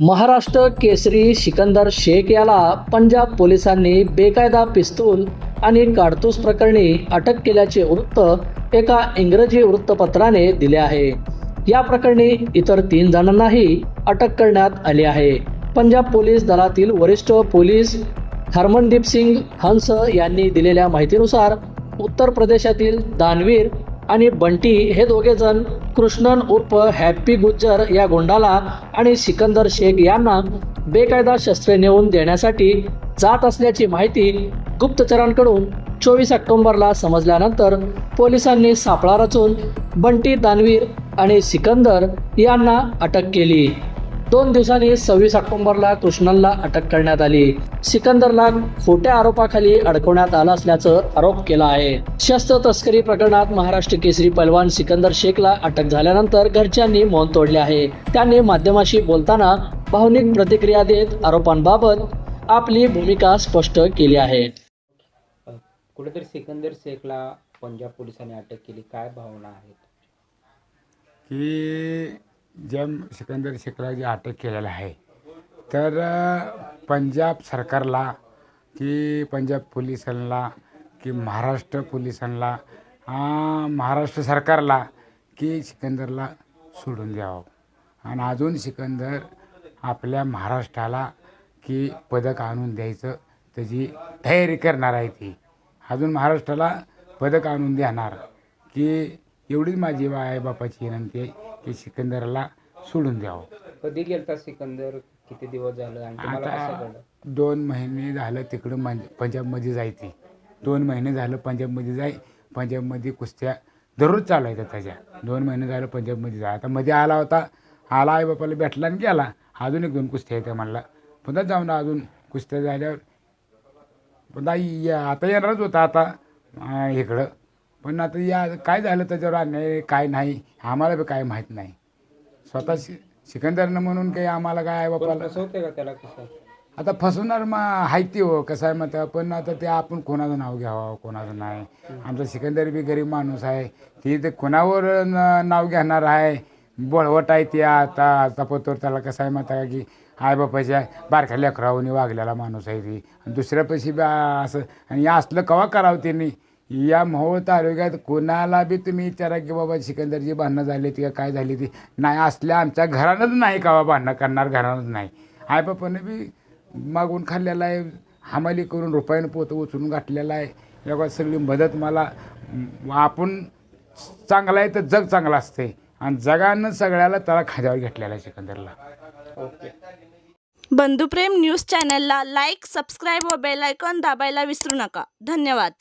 महाराष्ट्र केसरी सिकंदर शेख याला पंजाब पोलिसांनी बेकायदा पिस्तूल आणि काडतूस प्रकरणी अटक केल्याचे वृत्त एका इंग्रजी वृत्तपत्राने दिले आहे. या प्रकरणी इतर तीन जणांनाही अटक करण्यात आली आहे. पंजाब पोलीस दलातील वरिष्ठ पोलीस हरमनदीप सिंग हंस यांनी दिलेल्या माहितीनुसार उत्तर प्रदेशातील दानवीर आणि बंटी हे दोघेजण कृष्णन उर्फ हॅप्पी गुज्जर या गुंडाला आणि सिकंदर शेख यांना बेकायदा शस्त्रे नेऊन देण्यासाठी जात असल्याची माहिती गुप्तचरांकडून चोवीस ऑक्टोंबरला समजल्यानंतर पोलिसांनी सापळा रचून बंटी दानवीर आणि सिकंदर यांना अटक केली. दोन दिवसांनी सव्वीस ऑक्टोबरला कृष्णनला अटक करण्यात आली. सिकंदरला खोट्या आरोपाखाली अडकवण्यात आलं असल्याचं आरोप केला आहे. शस्त्र तस्करी प्रकरणात महाराष्ट्र केसरी पैलवान सिकंदर शेखला अटक झाल्यानंतर घरच्यांनी मौन तोडले आहे. त्यांनी माध्यमाशी बोलताना भावनिक प्रतिक्रिया देत आरोपांबाबत आपली भूमिका स्पष्ट केली आहे. कुठेतरी सिकंदर शेखला पंजाब पोलिसांनी अटक केली. काय भावना आहेत? की जम सिकंदर शेखला जे अटक केलेलं आहे. तर पंजाब सरकारला की पंजाब पोलिसांना की महाराष्ट्र पोलिसांना महाराष्ट्र सरकारला की सिकंदरला सोडून द्यावं. आणि अजून सिकंदर आपल्या महाराष्ट्राला की पदक आणून द्यायचं त्याची तयारी करणार आहे ती. अजून महाराष्ट्राला पदक आणून देणार की एवढीच माझी आई बापाची विनंती आहे की सिकंदरला सोडून द्यावं. कधी गेलता सिकंदर? किती दिवस झालं आणि तुम्हाला कसं आता कळलं? दोन महिने झालं तिकडं मन पंजाबमध्ये जायची. दोन महिने झालं पंजाबमध्ये जाय पंजाबमध्ये कुस्त्या दररोज चालायच्या त्याच्या. दोन महिने झालं पंजाबमध्ये जाय आता मध्ये आला होता आला आई बापाला भेटला आणि गेला. अजून एक दोन कुस्त्या येत्या म्हणला पुन्हा जाऊन अजून कुस्त्या झाल्यावर पुन्हा या आता येणारच होता आता अं, इकडं. पण आता या काय झालं त्याच्यावर अन्याय काय नाही आम्हाला बी काय माहीत नाही. स्वतः शि सिकंदरनं म्हणून काही आम्हाला काय आई बापाला फसवते का त्याला कसं आता फसवणार मग हायती हो कसं आहे मग पण आता ते आपण कोणाचं नाव घ्यावं कोणाचं नाही. आमचा सिकंदर बी गरीब माणूस आहे. ती ते कोणावर न- नाव घेणार आहे? बळवट आहे ते आता आता पतोर त्याला कसं आहे म्हणता की आईबापाच्या बारख्या लेकरावनी वागलेला माणूस आहे ती. आणि दुसऱ्या पैशी बी असं आणि या असलं कवा करावं त्यांनी या मोहोळ तालुक्यात कोणाला बी तुम्ही विचारा की बाबा सिकंदरची भांडणं झाली ती का काय झाली ती नाही असल्या आमच्या घरानंच नाही कवा भांडणं करणार घरानंच नाही. आईबापानं बी मागून खाल्लेला आहे हमाली करून रुपयानं पोतं उचलून घातलेला आहे. या सगळी मदत मला आपण चांगला आहे तर जग चांगलं असते आणि जगानं सगळ्याला त्याला खाद्यावर घेतलेला आहे सिकंदरला. ओके. बंधुप्रेम न्यूज चॅनलला लाईक सबस्क्राईब व बेल आयकॉन दाबायला विसरू नका. धन्यवाद.